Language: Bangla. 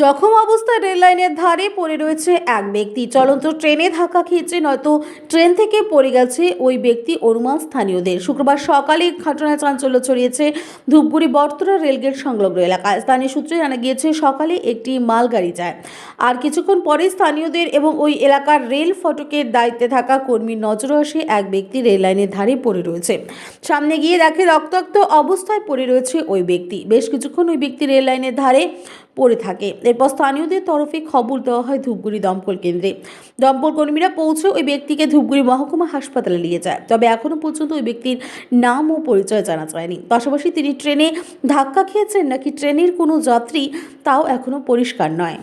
জখম অবস্থায় রেল লাইনের ধারে পড়ে রয়েছে এক ব্যক্তি। চলন্ত ট্রেনে ধাক্কা খেয়েছে, নয়তো ট্রেন থেকে পড়ে গেছে ওই ব্যক্তি অনুমান স্থানীয়দের। শুক্রবার সকালে ঘটনায় চাঞ্চল্য ছড়িয়েছে ধূপগুড়ি বর্তরা রেলগেট সংলগ্ন এলাকায় স্থানীয় সূত্রে জানা গিয়েছে, সকালে একটি মালগাড়ি যায়। আর কিছুক্ষণ পরে স্থানীয়দের এবং ওই এলাকার রেল ফটকের দায়িত্বে থাকা কর্মীর নজরে আসে, এক ব্যক্তি রেল লাইনের ধারে পড়ে রয়েছে। সামনে গিয়ে দেখে রক্তাক্ত অবস্থায় পড়ে রয়েছে ওই ব্যক্তি। বেশ কিছুক্ষণ ওই ব্যক্তি রেল লাইনের ধারে পড়ে থাকে। এরপর স্থানীয়দের তরফে খবর দেওয়া হয় ধূপগুড়ি দমকল কেন্দ্রে। দমকল কর্মীরা পৌঁছে ওই ব্যক্তিকে ধূপগুড়ি মহকুমা হাসপাতালে নিয়ে যায়। তবে এখনও পর্যন্ত ওই ব্যক্তির নাম ও পরিচয় জানা যায়নি। পাশাপাশি তিনি ট্রেনে ধাক্কা খেয়েছেন নাকি ট্রেনের কোনো যাত্রী তাও এখনও পরিষ্কার নয়।